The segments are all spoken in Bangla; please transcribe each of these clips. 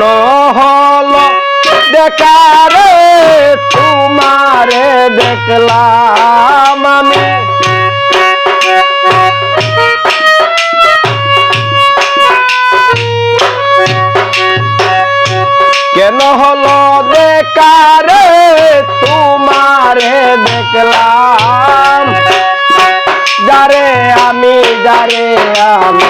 কেন হলো দেখারে তোমারে দেখলাম আমি। কেন হলো বেকারে তোমারে দেখলাম। যারে আমি যারে আমি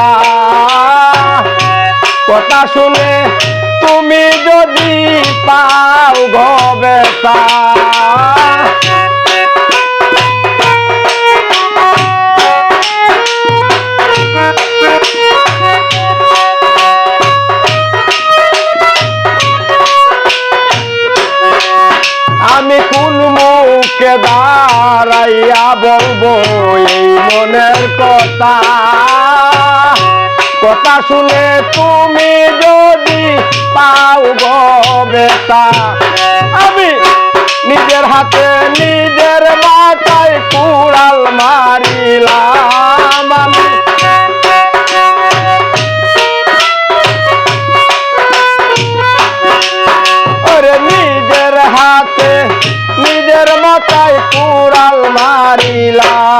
কথা কথা শুনে তুমি যদি পাও গবেতা আমি কোন মুখে দাঁড়াইয়া বলব, এই মনের কথা। কথা শুনে তুমি যদি পাও বেতা আমি নিজের হাতে নিজের মাথায় কুড়াল মারিলাম আমি। নিজের হাতে নিজের মাথায় কুড়াল মারিলাম।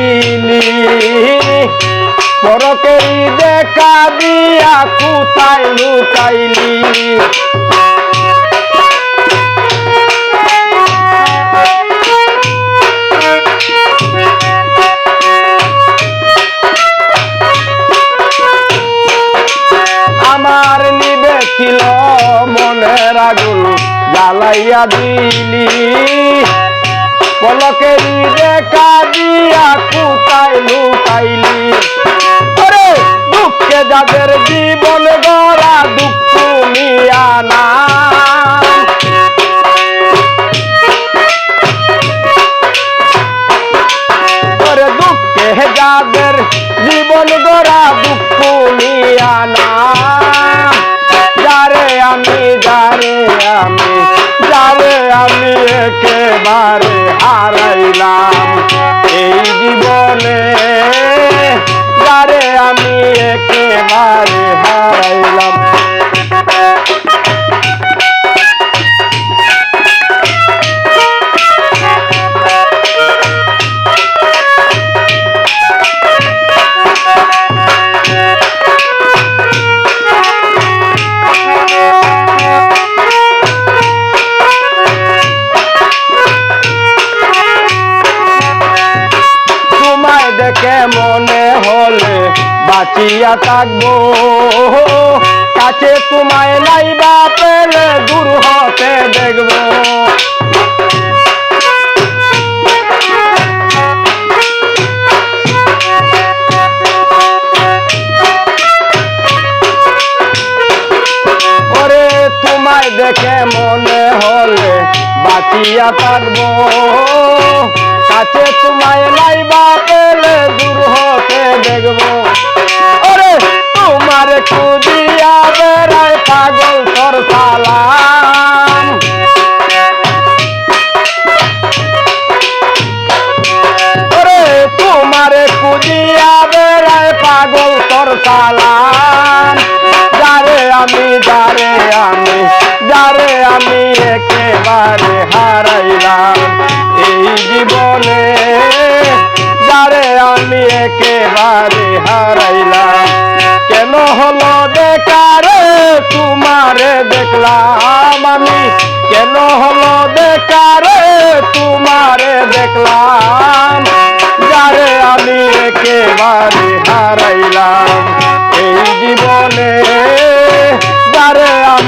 দিলি পরকেই দেখা দিয়া কোথায় লুকাইলি? আমার নিবে ছিল মনের আগুন জ্বালাইয়া দিলি। লুকাইলি ওরে দুঃখে যাদের জীবন গড়া দুঃখ নিয়া না ওরে দুঃখে যাদের জীবন গড়া দুঃখ নিয়া না বাঁচিয়া থাকব। কাছে তোমায় নাইবা পেলে দূর হতে দেখব। ওরে, তোমায় দেখে মনে হলে বাঁচিয়া থাকব। কাছে তোমায় নাইবা পেলে দূর হতে দেখব। পাগল তোর সালাম যারে আমি যারে আমি যারে আমি একেবারে হারাইলাম। এই জীবনে যারে আমি একেবারে হারাইলাম। কেন হলো বেকারে? তোমারে দেখলাম আমি।